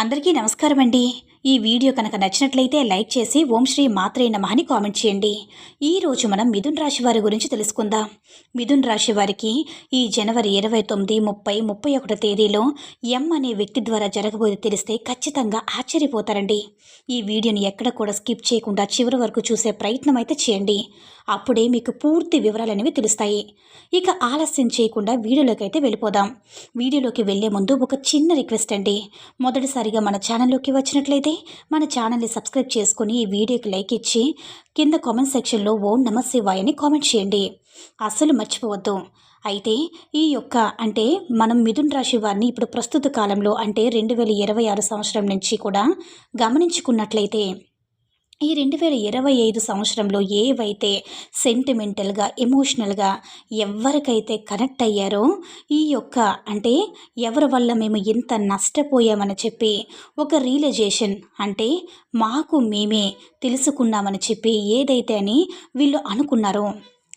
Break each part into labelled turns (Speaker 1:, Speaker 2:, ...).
Speaker 1: అందరికీ నమస్కారం అండి ఈ వీడియో కనుక నచ్చినట్లయితే లైక్ చేసి ఓం శ్రీ మాత్రే నమః అని కామెంట్ చేయండి. ఈ రోజు మనం మిథున్ రాశి వారి గురించి తెలుసుకుందాం. మిథున్ రాశి వారికి ఈ జనవరి ఇరవై తొమ్మిది ముప్పై ముప్పై ఒకటో తేదీలో ఎం అనే వ్యక్తి ద్వారా జరగబోయేది తెలిస్తే ఖచ్చితంగా ఆశ్చర్యపోతారండి. ఈ వీడియోని ఎక్కడ కూడా స్కిప్ చేయకుండా చివరి వరకు చూసే ప్రయత్నం అయితే చేయండి. అప్పుడే మీకు పూర్తి వివరాలు అనేవి తెలుస్తాయి. ఇక ఆలస్యం చేయకుండా వీడియోలోకి అయితే వెళ్ళిపోదాం. వీడియోలోకి వెళ్ళే ముందు ఒక చిన్న రిక్వెస్ట్ అండి. మొదటిసారిగా మన ఛానల్లోకి వచ్చినట్లయితే మన ఛానల్ని సబ్స్క్రైబ్ చేసుకుని ఈ వీడియోకి లైక్ ఇచ్చి కింద కామెంట్ సెక్షన్లో ఓ నమశివాయ్ అని కామెంట్ చేయండి. అస్సలు మర్చిపోవద్దు. అయితే ఈ యొక్క అంటే మనం మిథున్ రాశి వారిని ఇప్పుడు ప్రస్తుత కాలంలో అంటే రెండు వేల ఇరవై ఆరు సంవత్సరం నుంచి కూడా గమనించుకున్నట్లయితే ఈ రెండు వేల ఇరవై ఐదు సంవత్సరంలో ఏవైతే సెంటిమెంటల్గా ఎమోషనల్గా ఎవరికైతే కనెక్ట్ అయ్యారో ఈ యొక్క అంటే ఎవరి వల్ల మేము ఇంత నష్టపోయామని చెప్పి ఒక రియలైజేషన్ అంటే మాకు మేమే తెలుసుకున్నామని చెప్పి ఏదైతే అని వీళ్ళు అనుకున్నారో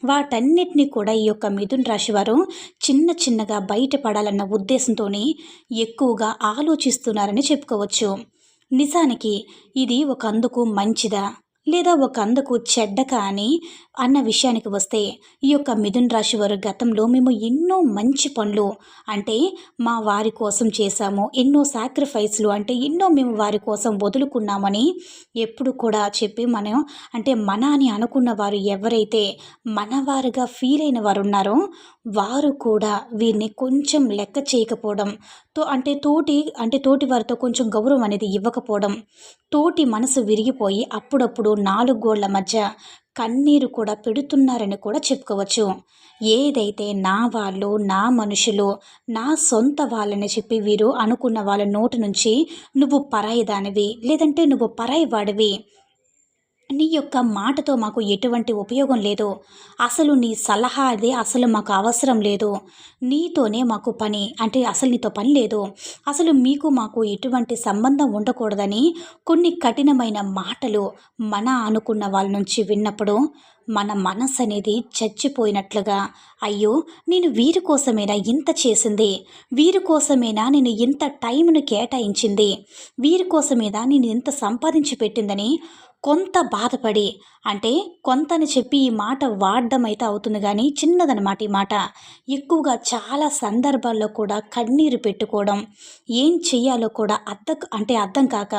Speaker 1: వాటన్నిటిని కూడా ఈ యొక్క మిథున్ రాశి వారు చిన్న చిన్నగా బయటపడాలన్న ఉద్దేశంతో ఎక్కువగా ఆలోచిస్తున్నారని చెప్పుకోవచ్చు. నిజానికి ఇది ఒక అందుకు మంచిదా లేదా ఒక అందుకు చెడ్డకా అని అన్న విషయానికి వస్తే ఈ యొక్క మిథున్ రాశి వారు గతంలో మేము ఎన్నో మంచి పనులు అంటే మా వారి కోసం చేశాము ఎన్నో సాక్రిఫైస్లు అంటే ఎన్నో మేము వారి కోసం వదులుకున్నామని ఎప్పుడు కూడా చెప్పి మనం అంటే మన అని అనుకున్న వారు ఎవరైతే మనవారుగా ఫీల్ అయిన వారు ఉన్నారో వారు కూడా వీరిని కొంచెం లెక్క చేయకపోవడం తో అంటే తోటి అంటే తోటి వారితో కొంచెం గౌరవం అనేది ఇవ్వకపోవడం తోటి మనసు విరిగిపోయి అప్పుడప్పుడు నాలుగు గోళ్ళ మధ్య కన్నీరు కూడా పెడుతున్నారని కూడా చెప్పుకోవచ్చు. ఏదైతే నా వాళ్ళు నా మనుషులు నా సొంత వాళ్ళని చెప్పి వీరు అనుకున్న వాళ్ళ నోటి నుంచి నువ్వు పరాయి దానివి లేదంటే నువ్వు పరాయి వాడివి నీ యొక్క మాటతో మాకు ఎటువంటి ఉపయోగం లేదు అసలు నీ సలహా అది అసలు మాకు అవసరం లేదు నీతోనే మాకు పని అంటే అసలు నీతో పని లేదు అసలు మీకు మాకు ఎటువంటి సంబంధం ఉండకూడదని కొన్ని కఠినమైన మాటలు మన అనుకున్న వాళ్ళ నుంచి విన్నప్పుడు మన మనసు అనేది చచ్చిపోయినట్లుగా అయ్యో నేను వీరి కోసమేనా ఇంత చేసింది? వీరి కోసమేనా నేను ఇంత టైంను కేటాయించింది? వీరి కోసమేనా నేను ఇంత సంపాదించి పెట్టిందని కొంత బాధపడి అంటే కొంతని చెప్పి ఈ మాట వాడడం అయితే అవుతుంది కానీ చిన్నదనమాట ఈ మాట. ఎక్కువగా చాలా సందర్భాల్లో కూడా కన్నీరు పెట్టుకోవడం ఏం చెయ్యాలో కూడా అర్థం అంటే అర్థం కాక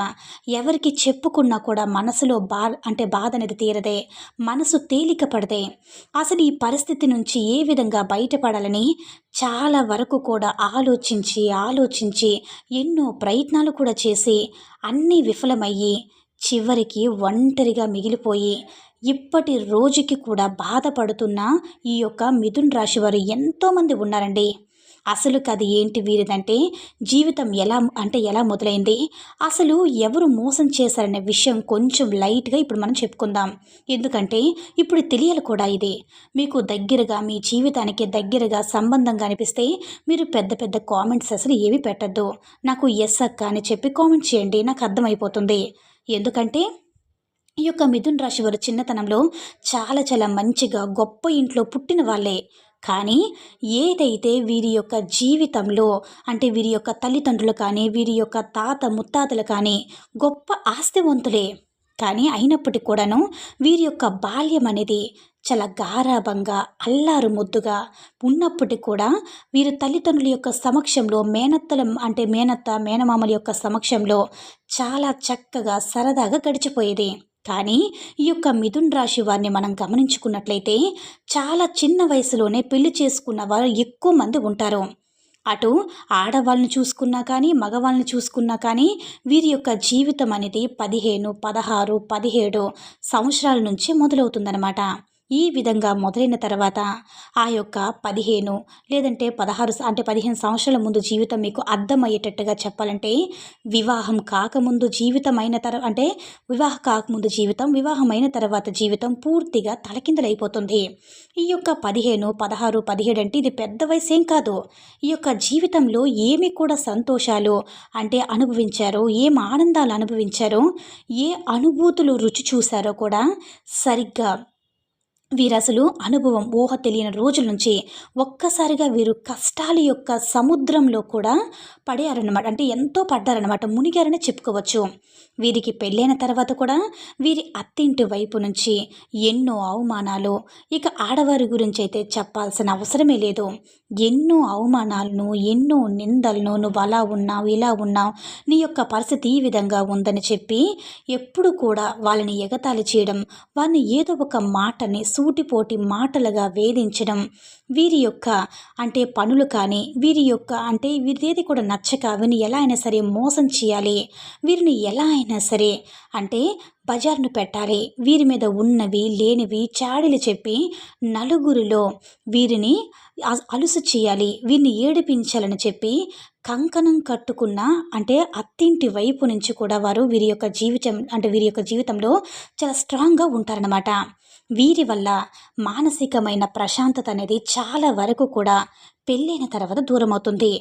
Speaker 1: ఎవరికి చెప్పుకున్నా కూడా మనసులో బా అంటే బాధ అనేది తీరదే మనసు తేలిక పడదే. అసలు ఈ పరిస్థితి నుంచి ఏ విధంగా బయటపడాలని చాలా వరకు కూడా ఆలోచించి ఆలోచించి ఎన్నో ప్రయత్నాలు కూడా చేసి అన్నీ విఫలమయ్యి చివరికి ఒంటరిగా మిగిలిపోయి ఇప్పటి రోజుకి కూడా బాధపడుతున్న ఈ యొక్క మిథున్ రాశి వారు ఎంతోమంది ఉన్నారండి. అసలు కది ఏంటి వీరిదంటే జీవితం ఎలా అంటే ఎలా మొదలైంది? అసలు ఎవరు మోసం చేశారనే విషయం కొంచెం లైట్గా ఇప్పుడు మనం చెప్పుకుందాం. ఎందుకంటే ఇప్పుడు తెలియాలి కూడా ఇది. మీకు దగ్గరగా మీ జీవితానికి దగ్గరగా సంబంధంగా అనిపిస్తే మీరు పెద్ద పెద్ద కామెంట్స్ అసలు ఏమీ పెట్టద్దు. నాకు ఎస్ అక్క అని చెప్పి కామెంట్ చేయండి నాకు అర్థమైపోతుంది. ఎందుకంటే ఈ యొక్క మిథున్ రాశి వారు చిన్నతనంలో చాలా చాలా మంచిగా గొప్ప ఇంట్లో పుట్టిన వాళ్ళే. కానీ ఏదైతే వీరి యొక్క జీవితంలో అంటే వీరి యొక్క తల్లిదండ్రులు కానీ వీరి యొక్క తాత ముత్తాతలు కానీ గొప్ప ఆస్తివంతులే. కానీ అయినప్పటికీ కూడాను వీరి యొక్క బాల్యం అనేది చాలా గారాభంగా అల్లారు ముద్దుగా ఉన్నప్పటికీ కూడా వీరు తల్లిదండ్రుల యొక్క సమక్షంలో మేనత్తల అంటే మేనత్త మేనమామల యొక్క సమక్షంలో చాలా చక్కగా సరదాగా గడిచిపోయేది. కానీ ఈ యొక్క మిథున్ రాశి వారిని మనం గమనించుకున్నట్లయితే చాలా చిన్న వయసులోనే పెళ్ళి చేసుకున్న వారు ఎక్కువ మంది ఉంటారు. అటు ఆడవాళ్ళని చూసుకున్నా కానీ మగవాళ్ళని చూసుకున్నా కానీ వీరి యొక్క జీవితం అనేది పదిహేను పదహారు పదిహేడు సంవత్సరాల నుంచి మొదలవుతుందన్నమాట. ఈ విధంగా మొదలైన తర్వాత ఆ యొక్క పదిహేను లేదంటే పదహారు అంటే పదిహేను సంవత్సరాల ముందు జీవితం మీకు అర్థమయ్యేటట్టుగా చెప్పాలంటే వివాహం కాకముందు జీవితం అయిన తర్వాత అంటే వివాహం కాకముందు జీవితం వివాహం అయిన తర్వాత జీవితం పూర్తిగా తలకిందలైపోతుంది. ఈ యొక్క పదిహేను పదహారు పదిహేడు అంటే ఇది పెద్ద వయసు ఏం కాదు. ఈ యొక్క జీవితంలో ఏమి కూడా సంతోషాలు అంటే అనుభవించారో ఏం ఆనందాలు అనుభవించారో ఏ అనుభూతులు రుచి చూశారో కూడా సరిగ్గా వీరసలు అనుభవం ఊహ తెలియని రోజుల నుంచి ఒక్కసారిగా వీరు కష్టాల యొక్క సముద్రంలో కూడా పడారనమాట అంటే ఎంతో పడ్డారనమాట మునిగారని చెప్పుకోవచ్చు. వీరికి పెళ్ళైన తర్వాత కూడా వీరి అత్తింటి వైపు నుంచి ఎన్నో అవమానాలు. ఇక ఆడవారి గురించి అయితే చెప్పాల్సిన అవసరమే లేదు. ఎన్నో అవమానాలను ఎన్నో నిందలను నువ్వు అలా ఉన్నావు ఇలా ఉన్నావు నీ యొక్క పరిస్థితి ఈ విధంగా ఉందని చెప్పి ఎప్పుడు కూడా వాళ్ళని ఎగతాళి చేయడం వారిని ఏదో ఒక మాటని సూటిపోటి మాటలుగా వేధించడం వీరి యొక్క అంటే పనులు కానీ వీరి యొక్క అంటే వీరిదేది కూడా నచ్చక వీరిని ఎలా అయినా సరే మోసం చేయాలి. వీరిని ఎలా అయినా సరే అంటే బజార్ను పెట్టాలి. వీరి మీద ఉన్నవి లేనివి చాడీలు చెప్పి నలుగురిలో వీరిని అలుసు చేయాలి. వీరిని ఏడిపించాలని చెప్పి కంకణం కట్టుకున్న అంటే అత్తింటి వైపు నుంచి కూడా వారు వీరి యొక్క జీవితం అంటే వీరి యొక్క జీవితంలో చాలా స్ట్రాంగ్గా ఉంటారనమాట వీరి వల్ల మానసికమైన ప్రశాంతత అనేది చాలా వరకు కూడా పెళ్ళైన తర్వాత దూరమవుతుంది.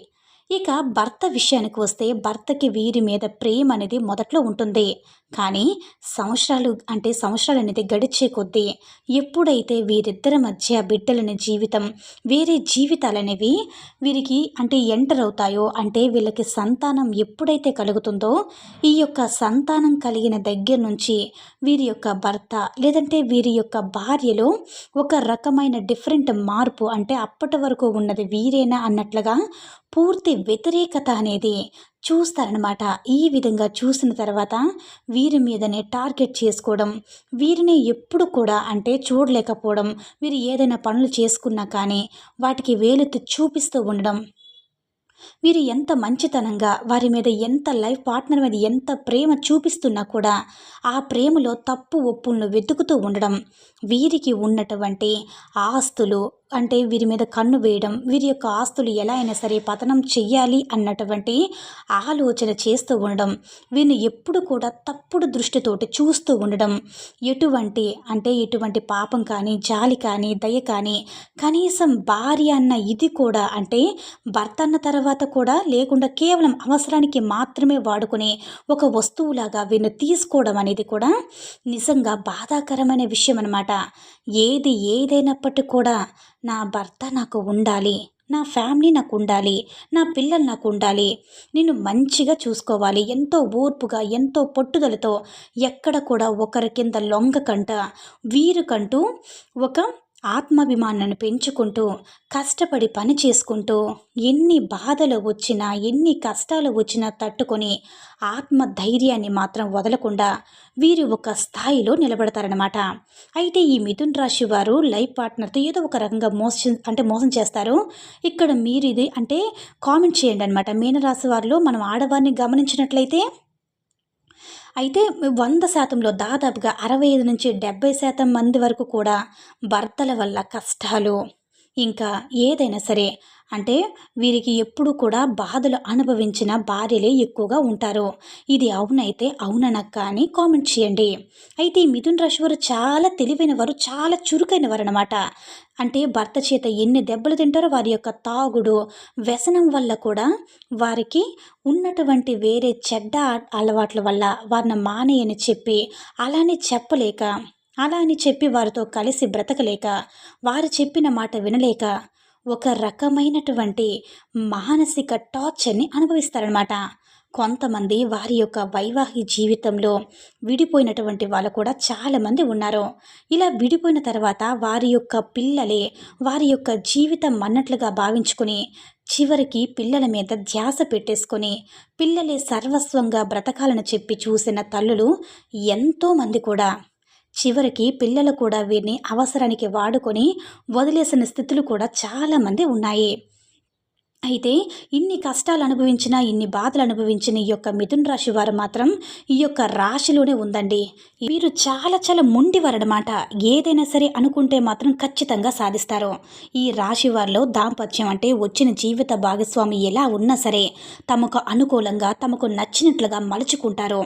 Speaker 1: ఇక భర్త విషయానికి వస్తే భర్తకి వీరి మీద ప్రేమ అనేది మొదట్లో ఉంటుంది. కానీ సంవత్సరాలు అంటే సంవత్సరాలు అనేది గడిచే కొద్దీ ఎప్పుడైతే వీరిద్దరి మధ్య బిడ్డలని జీవితం వేరే జీవితాలు అనేవి వీరికి అంటే ఎంటర్ అవుతాయో అంటే వీళ్ళకి సంతానం ఎప్పుడైతే కలుగుతుందో ఈ యొక్క సంతానం కలిగిన దగ్గర నుంచి వీరి యొక్క భర్త లేదంటే వీరి యొక్క భార్యలో ఒక రకమైన డిఫరెంట్ మార్పు అంటే అప్పటి వరకు ఉన్నది వీరేనా అన్నట్లుగా పూర్తి వ్యతిరేకత అనేది చూస్తారనమాట ఈ విధంగా చూసిన తర్వాత వీరి మీదనే టార్గెట్ చేసుకోవడం వీరిని ఎప్పుడు కూడా అంటే చూడలేకపోవడం వీరు ఏదైనా పనులు చేసుకున్నా కానీ వాటికి వేలెత్తి చూపిస్తూ ఉండడం. వీరు ఎంత మంచితనంగా వారి మీద ఎంత లైఫ్ పార్ట్నర్ మీద ఎంత ప్రేమ చూపిస్తున్నా కూడా ఆ ప్రేమలో తప్పు ఒప్పులను వెతుకుతూ ఉండడం వీరికి ఉన్నటువంటి ఆస్తులు అంటే వీరి మీద కన్ను వేయడం వీరి యొక్క ఆస్తులు ఎలా అయినా సరే పతనం చెయ్యాలి అన్నటువంటి ఆలోచన చేస్తూ ఉండడం వీరిని ఎప్పుడు కూడా తప్పుడు దృష్టితోటి చూస్తూ ఉండడం. ఎటువంటి అంటే ఎటువంటి పాపం కానీ జాలి కానీ దయ కానీ కనీసం భార్య అన్న ఇది కూడా అంటే భర్త అన్న తర్వాత కూడా లేకుండా కేవలం అవసరానికి మాత్రమే వాడుకునే ఒక వస్తువులాగా వీరిని తీసుకోవడం అనేది కూడా నిజంగా బాధాకరమైన విషయం అనమాట ఏది ఏదైనప్పటికీ కూడా నా భర్త నాకు ఉండాలి నా ఫ్యామిలీ నాకు ఉండాలి నా పిల్లలు నాకు ఉండాలి నేను మంచిగా చూసుకోవాలి ఎంతో ఓర్పుగా ఎంతో పట్టుదలతో ఎక్కడ కూడా ఒకరి కింద లొంగకంట. వీరికంటూ ఒక ఆత్మాభిమానాన్ని పెంచుకుంటూ కష్టపడి పని చేసుకుంటూ ఎన్ని బాధలు వచ్చినా ఎన్ని కష్టాలు వచ్చినా తట్టుకొని ఆత్మ ధైర్యాన్ని మాత్రం వదలకుండా వీరు ఒక స్థాయిలో నిలబడతారనమాట అయితే ఈ మిథున్ రాశి వారు లైఫ్ పార్ట్నర్తో ఏదో ఒక రకంగా మోసం అంటే మోసం చేస్తారు. ఇక్కడ మీరు ఇది అంటే కామెంట్ చేయండి అనమాట మీనరాశి వారిలో మనం ఆడవారిని గమనించినట్లయితే అయితే వంద శాతంలో దాదాపుగా అరవై ఐదు నుంచి డెబ్బై శాతం మంది వరకు కూడా భర్తల వల్ల కష్టాలు. ఇంకా ఏదైనా సరే. అంటే వీరికి ఎప్పుడు కూడా బాధలు అనుభవించిన భార్యలే ఎక్కువగా ఉంటారు. ఇది అవునైతే అవుననక్క అని కామెంట్ చేయండి. అయితే మిథున్ రాశి వారు చాలా తెలివైన వారు చాలా చురుకైన వారు అనమాట అంటే భర్త చేత ఎన్ని దెబ్బలు తింటారో వారి యొక్క తాగుడు వ్యసనం వల్ల కూడా వారికి ఉన్నటువంటి వేరే చెడ్డ అలవాట్ల వల్ల వారిని మానేయని చెప్పి అలానే చెప్పలేక అలా అని చెప్పి వారితో కలిసి బ్రతకలేక వారు చెప్పిన మాట వినలేక ఒక రకమైనటువంటి మానసిక టార్చర్ని అనుభవిస్తారనమాట కొంతమంది వారి యొక్క వైవాహిక జీవితంలో విడిపోయినటువంటి వాళ్ళు కూడా చాలామంది ఉన్నారు. ఇలా విడిపోయిన తర్వాత వారి యొక్క పిల్లలే వారి యొక్క జీవితం అన్నట్లుగా భావించుకుని చివరికి పిల్లల మీద ధ్యాస పెట్టేసుకొని పిల్లలే సర్వస్వంగా బ్రతకాలని చెప్పి చూసిన తల్లులు ఎంతోమంది కూడా చివరికి పిల్లలు కూడా వీరిని అవసరానికి వాడుకొని వదిలేసిన స్థితులు కూడా చాలామంది ఉన్నాయి. అయితే ఇన్ని కష్టాలు అనుభవించిన ఇన్ని బాధలు అనుభవించిన ఈ యొక్క మిథున్ రాశి వారు మాత్రం ఈ యొక్క రాశిలోనే ఉందండి. వీరు చాలా చాలా మొండివారనమాట ఏదైనా సరే అనుకుంటే మాత్రం ఖచ్చితంగా సాధిస్తారు. ఈ రాశి వారిలో దాంపత్యం అంటే వచ్చిన జీవిత భాగస్వామి ఎలా ఉన్నా సరే తమకు అనుకూలంగా తమకు నచ్చినట్లుగా మలుచుకుంటారు.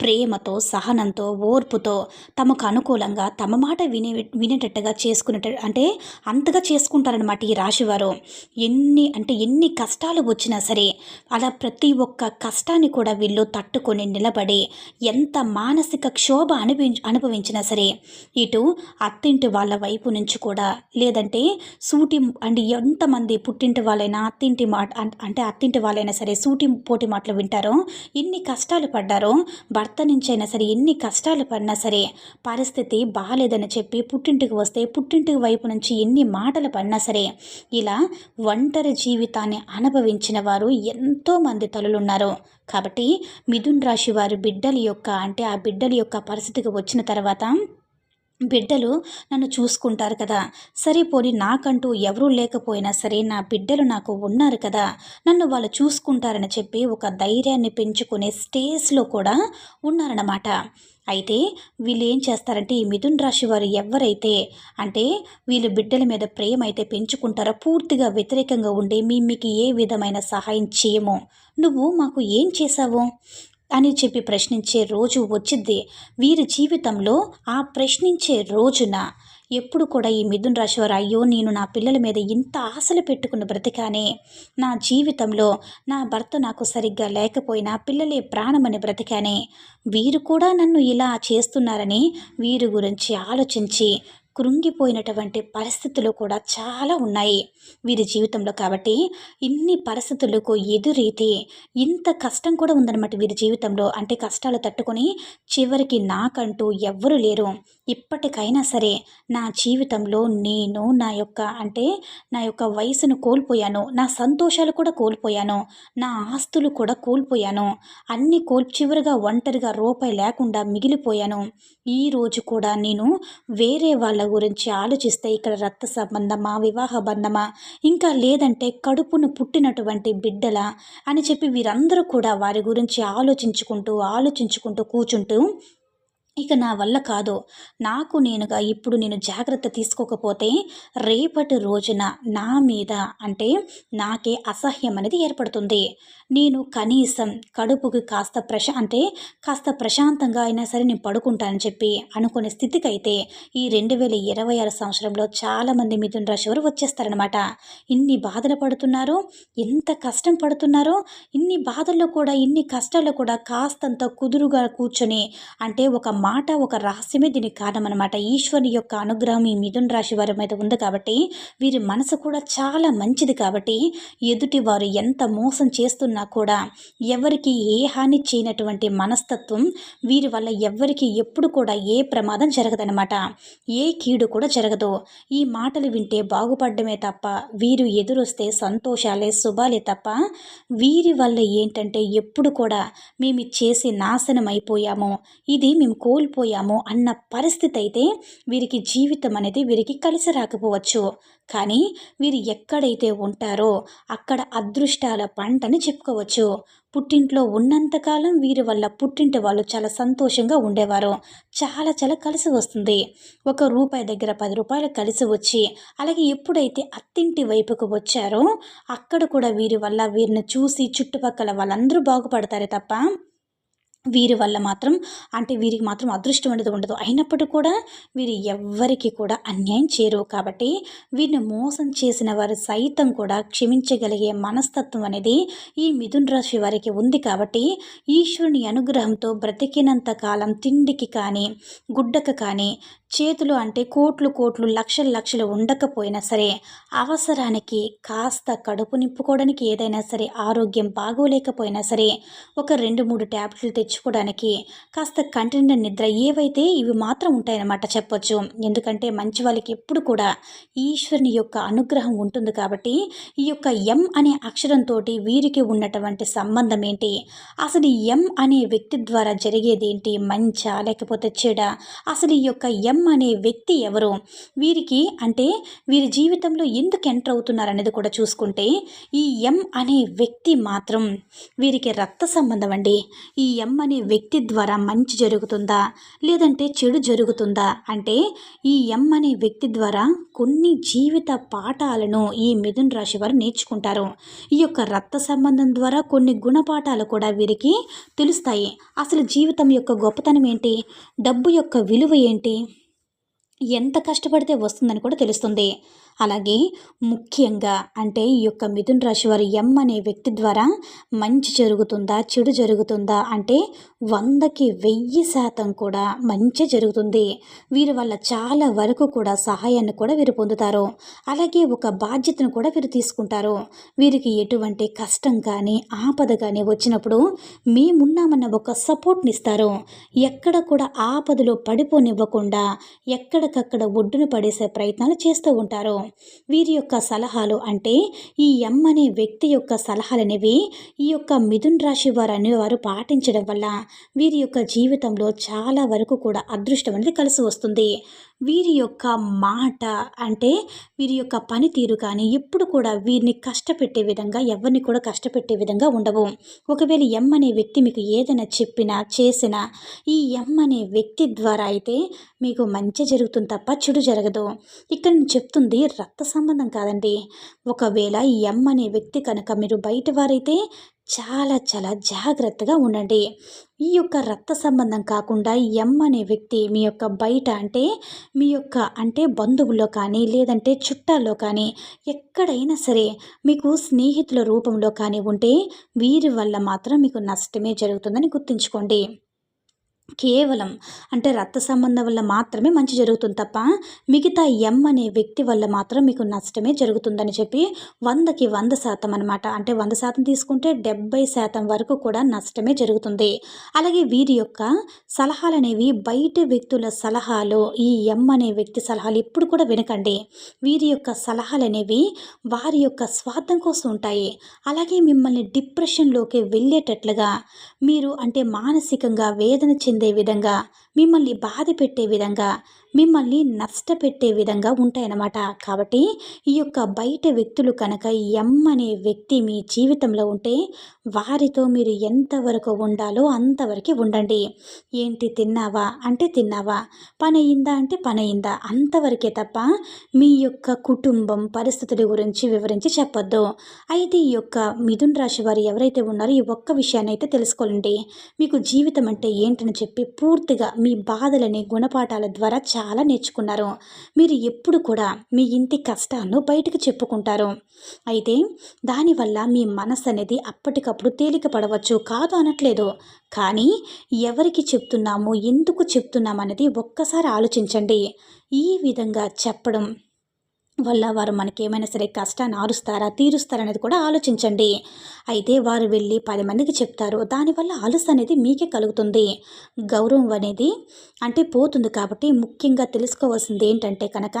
Speaker 1: ప్రేమతో సహనంతో ఓర్పుతో తమకు అనుకూలంగా తమ మాట వినే వినేటట్టుగా చేసుకునేట అంటే అంతగా చేసుకుంటారనమాట ఈ రాశివారు. ఎన్ని అంటే ఎన్ని కష్టాలు వచ్చినా సరే అలా ప్రతి ఒక్క కష్టాన్ని కూడా వీళ్ళు తట్టుకొని నిలబడి ఎంత మానసిక క్షోభ అనుభవి అనుభవించినా సరే ఇటు అత్తింటి వాళ్ళ వైపు నుంచి కూడా లేదంటే సూటి అంటే ఎంతమంది పుట్టింటి వాళ్ళైనా అత్తింటి మాట అంటే అత్తింటి వాళ్ళైనా సరే సూటి పోటీ మాటలు వింటారో ఎన్ని కష్టాలు పడ్డారో భర్త నుంచి అయినా సరే ఎన్ని కష్టాలు పడినా సరే పరిస్థితి బాగాలేదని చెప్పి పుట్టింటికి వస్తే పుట్టింటికి వైపు నుంచి ఎన్ని మాటలు పడినా సరే ఇలా ఒంటరి జీవితాన్ని అనుభవించిన వారు ఎంతోమంది తలులున్నారు కాబట్టి మిథున్ రాశి వారి బిడ్డల యొక్క అంటే ఆ బిడ్డల యొక్క పరిస్థితికి వచ్చిన తర్వాత బిడ్డలు నన్ను చూసుకుంటారు కదా. సరే పోని నాకంటూ ఎవరూ లేకపోయినా సరే నా బిడ్డలు నాకు ఉన్నారు కదా. నన్ను వాళ్ళు చూసుకుంటారని చెప్పి ఒక ధైర్యాన్ని పెంచుకునే స్టేజ్లో కూడా ఉన్నారన్నమాట. అయితే వీళ్ళు ఏం చేస్తారంటే ఈ మిథున్ రాశి వారు ఎవరైతే అంటే వీళ్ళు బిడ్డల మీద ప్రేమ అయితే పెంచుకుంటారో పూర్తిగా వ్యతిరేకంగా ఉండి మీ మీకు ఏ విధమైన సహాయం చేయము నువ్వు మాకు ఏం చేశావు? అని చెప్పి ప్రశ్నించే రోజు వచ్చింది. వీరి జీవితంలో ఆ ప్రశ్నించే రోజున ఎప్పుడు కూడా ఈ మిథున్ రాశి వారు అయ్యో నేను నా పిల్లల మీద ఇంత ఆశలు పెట్టుకున్న బ్రతికానే. నా జీవితంలో నా భర్త నాకు సరిగ్గా లేకపోయినా పిల్లలే ప్రాణమని బ్రతికానే. వీరు కూడా నన్ను ఇలా చేస్తున్నారని వీరి గురించి ఆలోచించి కృంగిపోయినటువంటి పరిస్థితులు కూడా చాలా ఉన్నాయి వీరి జీవితంలో కాబట్టి ఇన్ని పరిస్థితులకు ఎదురైతే ఇంత కష్టం కూడా ఉందన్నమాట వీరి జీవితంలో. అంటే కష్టాలు తట్టుకొని చివరికి నాకంటూ ఎవ్వరు లేరు. ఇప్పటికైనా సరే నా జీవితంలో నేను నా యొక్క అంటే నా యొక్క వయసును కోల్పోయాను. నా సంతోషాలు కూడా కోల్పోయాను. నా ఆస్తులు కూడా కోల్పోయాను. అన్ని కోల్ చివరిగా ఒంటరిగా రూపాయి లేకుండా మిగిలిపోయాను. ఈరోజు కూడా నేను వేరే వాళ్ళ గురించి ఆలోచిస్తే ఇక్కడ రక్త సంబంధమా వివాహ బంధమా ఇంకా లేదంటే కడుపును పుట్టినటువంటి బిడ్డల అని చెప్పి వీరందరూ కూడా వారి గురించి ఆలోచించుకుంటూ ఆలోచించుకుంటూ కూర్చుంటూ ఇక నా వల్ల కాదు. నాకు నేనుగా ఇప్పుడు నేను జాగ్రత్త తీసుకోకపోతే రేపటి రోజున నా మీద అంటే నాకే అసహ్యం అనేది ఏర్పడుతుంది. నేను కనీసం కడుపుకి కాస్త ప్రశా అంటే కాస్త ప్రశాంతంగా అయినా సరే నేను పడుకుంటానని చెప్పి అనుకునే స్థితికైతే ఈ రెండు వేల ఇరవై ఆరు సంవత్సరంలో చాలామంది మిథున రాశి వారు వచ్చేస్తారనమాట ఇన్ని బాధలు పడుతున్నారు ఎంత కష్టం పడుతున్నారో ఇన్ని బాధల్లో కూడా ఇన్ని కష్టాల్లో కూడా కాస్తంత కుదురుగా కూర్చొని అంటే ఒక మాట ఒక రహస్యమే దీనికి కారణమన్నమాట. ఈశ్వరుని యొక్క అనుగ్రహం ఈ మిథున్ రాశి వారి మీద ఉంది కాబట్టి వీరి మనసు కూడా చాలా మంచిది కాబట్టి ఎదుటి వారు ఎంత మోసం చేస్తున్నా కూడా ఎవరికి ఏ హాని చేయనటువంటి మనస్తత్వం వీరి వల్ల ఎవరికి ఎప్పుడు కూడా ఏ ప్రమాదం జరగదనమాట ఏ కీడు కూడా జరగదు. ఈ మాటలు వింటే బాగుపడమే తప్ప వీరు ఎదురొస్తే సంతోషాలే శుభాలే తప్ప వీరి వల్ల ఏంటంటే ఎప్పుడు కూడా మేము చేసి నాశనం అయిపోయాము. ఇది మేము కోల్పోయాము అన్న పరిస్థితి అయితే వీరికి జీవితం అనేది వీరికి కలిసి రాకపోవచ్చు కానీ వీరు ఎక్కడైతే ఉంటారో అక్కడ అదృష్టాల పంటని చెప్పుకోవచ్చు. పుట్టింట్లో ఉన్నంతకాలం వీరి వల్ల పుట్టింటి వాళ్ళు చాలా సంతోషంగా ఉండేవారు. చాలా చాలా కలిసి వస్తుంది. ఒక రూపాయి దగ్గర పది రూపాయలు కలిసి వచ్చి అలాగే ఎప్పుడైతే అత్తింటి వైపుకు వచ్చారో అక్కడ కూడా వీరి వల్ల వీరిని చూసి చుట్టుపక్కల వాళ్ళందరూ బాగుపడతారే తప్ప వీరి వల్ల మాత్రం అంటే వీరికి మాత్రం అదృష్టం అనేది ఉండదు. అయినప్పటికీ కూడా వీరు ఎవ్వరికి కూడా అన్యాయం చేయరు. కాబట్టి వీరిని మోసం చేసిన వారు సైతం కూడా క్షమించగలిగే మనస్తత్వం అనేది ఈ మిథున్ రాశి వారికి ఉంది. కాబట్టి ఈశ్వరుని అనుగ్రహంతో బ్రతికినంత కాలం తిండికి కానీ గుడ్డకు కానీ చేతులు అంటే కోట్లు కోట్లు లక్షలు లక్షలు ఉండకపోయినా సరే అవసరానికి కాస్త కడుపు నింపుకోవడానికి ఏదైనా సరే ఆరోగ్యం బాగోలేకపోయినా సరే ఒక రెండు మూడు ట్యాబ్లెట్లు తెచ్చుకోవడానికి కాస్త కంటిన్యూ నిద్ర ఏవైతే ఇవి మాత్రం ఉంటాయన్నమాట చెప్పొచ్చు. ఎందుకంటే మంచి వాళ్ళకి ఎప్పుడు కూడా ఈశ్వరుని యొక్క అనుగ్రహం ఉంటుంది కాబట్టి ఈ యొక్క ఎం అనే అక్షరంతో వీరికి ఉన్నటువంటి సంబంధం ఏంటి? అసలు ఈ ఎం అనే వ్యక్తి ద్వారా జరిగేది ఏంటి? మంచా? లేకపోతే చెడ? అసలు ఈ యొక్క ఎం అనే వ్యక్తి ఎవరు? వీరికి అంటే వీరి జీవితంలో ఎందుకు ఎంటర్ అవుతున్నారు అనేది కూడా చూసుకుంటే ఈ ఎం అనే వ్యక్తి మాత్రం వీరికి రక్త సంబంధం అండి. ఈ ఎం అనే వ్యక్తి ద్వారా మంచి జరుగుతుందా? లేదంటే చెడు జరుగుతుందా? అంటే ఈ ఎం అనే వ్యక్తి ద్వారా కొన్ని జీవిత పాఠాలను ఈ మిథున్ రాశి వారు నేర్చుకుంటారు. ఈ యొక్క రక్త సంబంధం ద్వారా కొన్ని గుణపాఠాలు కూడా వీరికి తెలుస్తాయి. అసలు జీవితం యొక్క గొప్పతనం ఏంటి? డబ్బు యొక్క విలువ ఏంటి? ఎంత కష్టపడితే వస్తుందని కూడా తెలుస్తుంది. అలాగే ముఖ్యంగా అంటే ఈ యొక్క మిథున్ రాశి వారి ఎం అనే వ్యక్తి ద్వారా మంచి జరుగుతుందా చెడు జరుగుతుందా అంటే వందకి వెయ్యి శాతం కూడా మంచి జరుగుతుంది. వీరి వల్ల చాలా వరకు కూడా సహాయాన్ని కూడా వీరు పొందుతారు. అలాగే ఒక బాధ్యతను కూడా వీరు తీసుకుంటారు. వీరికి ఎటువంటి కష్టం కానీ ఆపద కానీ వచ్చినప్పుడు మేమున్నామన్న ఒక సపోర్ట్ని ఇస్తారు. ఎక్కడ కూడా ఆపదలో పడిపోనివ్వకుండా ఎక్కడికక్కడ ఒడ్డున పడేసే ప్రయత్నాలు చేస్తూ ఉంటారు. వీరి యొక్క సలహాలు అంటే ఈ ఎం అనే వ్యక్తి యొక్క సలహాలు అనేవి ఈ యొక్క మిథున్ రాశి వారు అనేవారు పాటించడం వల్ల వీరి యొక్క జీవితంలో చాలా వరకు కూడా అదృష్టం అనేది కలిసి వస్తుంది. వీరి యొక్క మాట అంటే వీరి యొక్క పనితీరు కానీ ఎప్పుడు కూడా వీరిని కష్టపెట్టే విధంగా ఎవరిని కూడా కష్టపెట్టే విధంగా ఉండవు. ఒకవేళ ఎం అనే వ్యక్తి మీకు ఏదైనా చెప్పినా చేసినా ఈ ఎం అనే వ్యక్తి ద్వారా అయితే మీకు మంచి జరుగుతుంది తప్ప చెడు జరగదు. ఇక్కడ నేను చెప్తుంది రక్త సంబంధం కాదండి. ఒకవేళ ఈ ఎం అనే వ్యక్తి కనుక మీరు బయట వారైతే చాలా చాలా జాగ్రత్తగా ఉండండి. ఈ యొక్క రక్త సంబంధం కాకుండా ఎం అనే వ్యక్తి మీ యొక్క బయట అంటే మీ యొక్క అంటే బంధువుల్లో కానీ లేదంటే చుట్టాల్లో కానీ ఎక్కడైనా సరే మీకు స్నేహితుల రూపంలో కానీ ఉంటే వీరి వల్ల మాత్రం మీకు నష్టమే జరుగుతుందని గుర్తుంచుకోండి. కేవలం అంటే రక్త సంబంధం వల్ల మాత్రమే మంచి జరుగుతుంది తప్ప మిగతా ఎం అనే వ్యక్తి వల్ల మాత్రం మీకు నష్టమే జరుగుతుందని చెప్పి వందకి వంద శాతం అనమాట అంటే వంద శాతం తీసుకుంటే డెబ్బై శాతం వరకు కూడా నష్టమే జరుగుతుంది. అలాగే వీరి యొక్క సలహాలు అనేవి బయట వ్యక్తుల సలహాలు ఈ ఎం అనే వ్యక్తి సలహాలు ఇప్పుడు కూడా వినకండి. వీరి యొక్క సలహాలు అనేవి వారి యొక్క స్వార్థం కోసం ఉంటాయి. అలాగే మిమ్మల్ని డిప్రెషన్లోకి వెళ్ళేటట్లుగా మీరు అంటే మానసికంగా వేదన చెంది అందే విధంగా మిమ్మల్ని బాధ పెట్టే విధంగా మిమ్మల్ని నష్టపెట్టే విధంగా ఉంటాయన్నమాట. కాబట్టి ఈ యొక్క బయట వ్యక్తులు కనుక ఎం అనే వ్యక్తి మీ జీవితంలో ఉంటే వారితో మీరు ఎంతవరకు ఉండాలో అంతవరకు ఉండండి. ఏంటి తిన్నావా? అంటే తిన్నావా? పని అయిందా అంటే పని అయిందా? అంతవరకే తప్ప మీ యొక్క కుటుంబం పరిస్థితుల గురించి వివరించి చెప్పొద్దు. అయితే ఈ యొక్క మిథున్ రాశి వారు ఎవరైతే ఉన్నారో ఈ ఒక్క విషయాన్ని అయితే తెలుసుకోండి మీకు జీవితం అంటే ఏంటని చెప్పి పూర్తిగా మీ బాధలని గుణపాఠాల ద్వారా చాలా నేర్చుకున్నారు. మీరు ఎప్పుడు కూడా మీ ఇంటి కష్టాలను బయటకు చెప్పుకుంటారు. అయితే దానివల్ల మీ మనసు అనేది అప్పటికప్పుడు తేలిక పడవచ్చు కాదు అనట్లేదు. కానీ ఎవరికి చెప్తున్నాము ఎందుకు చెప్తున్నాం అనేది ఒక్కసారి ఆలోచించండి. ఈ విధంగా చెప్పడం వల్ల వారు మనకేమైనా సరే కష్టాన్ని ఆరుస్తారా తీరుస్తారా అనేది కూడా ఆలోచించండి. అయితే వారు వెళ్ళి పది మందికి చెప్తారు. దానివల్ల అలస అనేది మీకే కలుగుతుంది. గౌరవం అనేది అంటే పోతుంది కాబట్టి ముఖ్యంగా తెలుసుకోవాల్సింది ఏంటంటే కనుక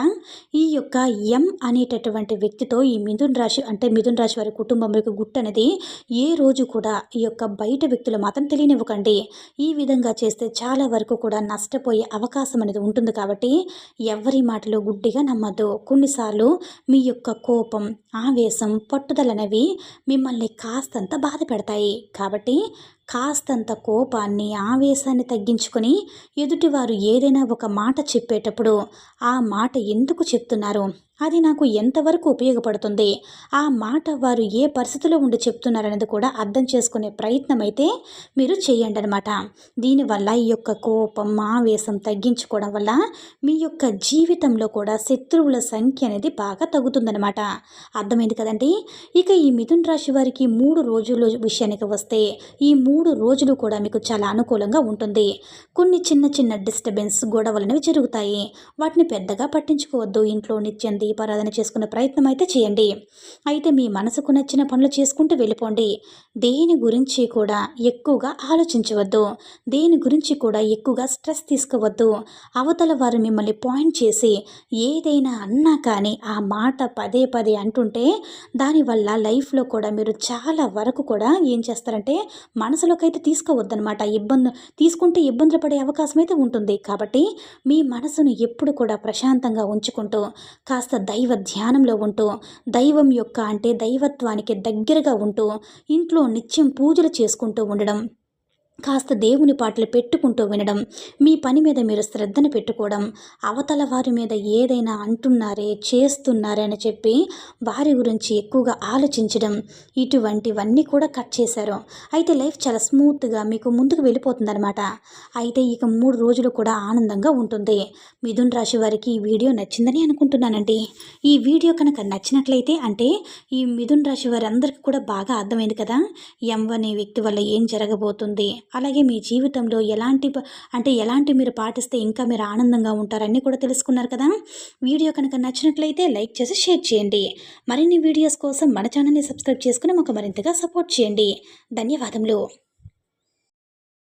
Speaker 1: ఈ యొక్క ఎం అనేటటువంటి వ్యక్తితో ఈ మిథున్ రాశి అంటే మిథున్ రాశి వారి కుటుంబం యొక్క గుట్టు అనేది ఏ రోజు కూడా ఈ యొక్క బయట వ్యక్తులు మాత్రం తెలియనివ్వకండి. ఈ విధంగా చేస్తే చాలా వరకు కూడా నష్టపోయే అవకాశం అనేది ఉంటుంది కాబట్టి ఎవరి మాటలో గుడ్డిగా నమ్మద్దు. కొన్నిసార్లు కొన్నిసార్లు మీ యొక్క కోపం ఆవేశం పట్టుదలనేవి మిమ్మల్ని కాస్తంత బాధ పెడతాయి. కాబట్టి కాస్తంత కోపాన్ని ఆవేశాన్ని తగ్గించుకొని ఎదుటివారు ఏదైనా ఒక మాట చెప్పేటప్పుడు ఆ మాట ఎందుకు చెప్తున్నారు? అది నాకు ఎంతవరకు ఉపయోగపడుతుంది? ఆ మాట వారు ఏ పరిస్థితిలో ఉండి చెప్తున్నారనేది కూడా అర్థం చేసుకునే ప్రయత్నం అయితే మీరు చేయండి అనమాట దీనివల్ల ఈ యొక్క కోపం ఆవేశం తగ్గించుకోవడం వల్ల మీ యొక్క జీవితంలో కూడా శత్రువుల సంఖ్య అనేది బాగా తగ్గుతుందనమాట అర్థమైంది కదండి? ఇక ఈ మిథున్ రాశి వారికి మూడు రోజుల విషయానికి వస్తే ఈ మూడు మూడు రోజులు కూడా మీకు చాలా అనుకూలంగా ఉంటుంది. కొన్ని చిన్న చిన్న డిస్టర్బెన్స్ గొడవలనేవి జరుగుతాయి. వాటిని పెద్దగా పట్టించుకోవద్దు. ఇంట్లో నిత్యం దీపారాధన చేసుకునే ప్రయత్నం అయితే చేయండి. అయితే మీ మనసుకు నచ్చిన పనులు చేసుకుంటూ వెళ్ళిపోండి. దేని గురించి కూడా ఎక్కువగా ఆలోచించవద్దు. దేని గురించి కూడా ఎక్కువగా స్ట్రెస్ తీసుకోవద్దు. అవతల వారు మిమ్మల్ని పాయింట్ చేసి ఏదైనా అన్నా కానీ ఆ మాట పదే పదే అంటుంటే దానివల్ల లైఫ్లో కూడా మీరు చాలా వరకు కూడా ఏం చేస్తారంటే మనసులో అయితే తీసుకోవద్దనమాట ఇబ్బంది తీసుకుంటే ఇబ్బందులు పడే అవకాశం అయితే ఉంటుంది. కాబట్టి మీ మనసును ఎప్పుడు కూడా ప్రశాంతంగా ఉంచుకుంటూ కాస్త దైవ ధ్యానంలో ఉంటూ దైవం యొక్క అంటే దైవత్వానికి దగ్గరగా ఉంటూ ఇంట్లో నిత్యం పూజలు చేసుకుంటూ ఉండడం కాస్త దేవుని పాటలు పెట్టుకుంటూ వినడం మీ పని మీద మీరు శ్రద్ధను పెట్టుకోవడం అవతల వారి మీద ఏదైనా అంటున్నారే చేస్తున్నారే అని చెప్పి వారి గురించి ఎక్కువగా ఆలోచించడం ఇటువంటివన్నీ కూడా కట్ చేశారు. అయితే లైఫ్ చాలా స్మూత్గా మీకు ముందుకు వెళ్ళిపోతుందన్నమాట. అయితే ఇక మూడు రోజులు కూడా ఆనందంగా ఉంటుంది. మిథున్ రాశి వారికి ఈ వీడియో నచ్చిందని అనుకుంటున్నానండి. ఈ వీడియో కనుక నచ్చినట్లయితే అంటే ఈ మిథున్ రాశి వారి అందరికీ కూడా బాగా అర్థమైంది కదా. ఎం అనే వ్యక్తి వల్ల ఏం జరగబోతుంది? అలాగే మీ జీవితంలో ఎలాంటి ప- అంటే ఎలాంటి మీరు పాటిస్తే ఇంకా మీరు ఆనందంగా ఉంటారని కూడా తెలుసుకున్నారు కదా? వీడియో కనుక నచ్చినట్లయితే లైక్ చేసి షేర్ చేయండి. మరిన్ని వీడియోస్ కోసం మన ఛానల్ని సబ్స్క్రైబ్ చేసుకుని మాకు మరింతగా సపోర్ట్ చేయండి. ధన్యవాదములు.